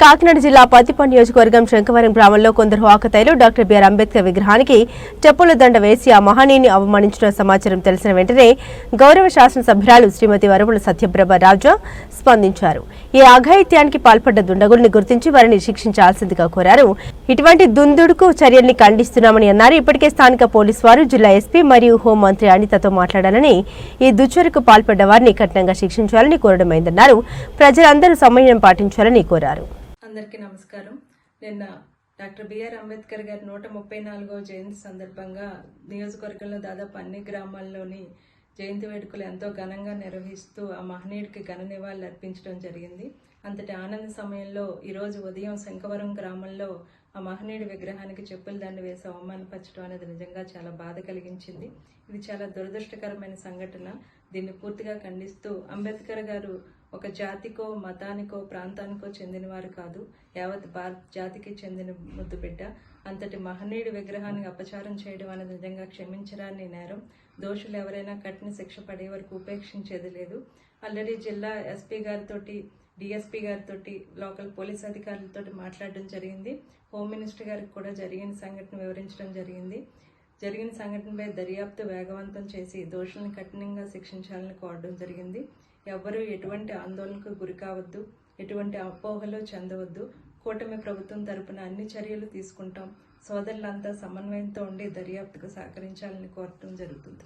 కాకినాడ జిల్లా పత్తిప నియోజకవర్గం శంకవరం గ్రామంలో కొందరు వాకతైలు డాక్టర్ బిఆర్ అంబేద్కర్ విగ్రహానికి చెప్పుల దండ వేసి ఆ మహనీయుని అవమానించిన సమాచారం తెలిసిన వెంటనే గౌరవ శాసనసభ్యురాలు శ్రీమతి వరపుల సత్యప్రభ రాజా స్పందించారు. ఈ అఘాయిత్యానికి పాల్పడ్డ దుండగుల్ని గుర్తించి వారిని శిక్షించాల్సిందిగా కోరారు. ఇటువంటి దుందుడుకు చర్యల్ని ఖండిస్తున్నామని అన్నారు. ఇప్పటికే స్థానిక పోలీసు వారు జిల్లా ఎస్పీ మరియు హోంమంత్రి అనితతో మాట్లాడాలని ఈ దుచ్చరకు పాల్పడ్డ వారిని కఠినంగా శిక్షించాలని కోరడమైందన్నారు. ప్రజలందరూ సమయం పాటించాలని కోరారు. అందరికీ నమస్కారం. నిన్న డాక్టర్ బిఆర్ అంబేద్కర్ గారి నూట ముప్పై నాలుగో జయంతి సందర్భంగా నియోజకవర్గంలో దాదాపు అన్ని గ్రామాల్లోని జయంతి వేడుకలు ఎంతో ఘనంగా నిర్వహిస్తూ ఆ మహనీయుడికి ఘన నివాళులు అర్పించడం జరిగింది. అంతటి ఆనంద సమయంలో ఈరోజు ఉదయం శంకవరం గ్రామంలో ఆ మహనీయుడి విగ్రహానికి చెప్పులు దండ వేసి అవమానపరచడం అనేది నిజంగా చాలా బాధ కలిగించింది. ఇది చాలా దురదృష్టకరమైన సంఘటన. దీన్ని పూర్తిగా ఖండిస్తూ అంబేద్కర్ గారు ఒక జాతికో మతానికో ప్రాంతానికో చెందినవారు కాదు. యావత్ భారత్ జాతికి చెందిన ముద్దు బిడ్డ. అంతటి మహనీయుడి విగ్రహాన్ని అపచారం చేయడం అనేది నిజంగా క్షమించరాని నేరం. దోషులు ఎవరైనా కఠిన శిక్ష పడే వరకు ఉపేక్షించేది లేదు. ఆల్రెడీ జిల్లా ఎస్పీ గారితో డిఎస్పీ గారితో లోకల్ పోలీస్ అధికారులతో మాట్లాడడం జరిగింది. హోమ్ మినిస్టర్ గారికి కూడా జరిగిన సంఘటన వివరించడం జరిగింది. జరిగిన సంఘటనపై దర్యాప్తు వేగవంతం చేసి దోషులను కఠినంగా శిక్షించాలని కోరడం జరిగింది. ఎవ్వరూ ఎటువంటి ఆందోళనకు గురి కావద్దు ఎటువంటి అపోహలు చెందవద్దు. కూటమి ప్రభుత్వం తరపున అన్ని చర్యలు తీసుకుంటాం. సోదరులంతా సమన్వయంతో ఉండి దర్యాప్తుకు సహకరించాలని కోరటం జరుగుతుంది.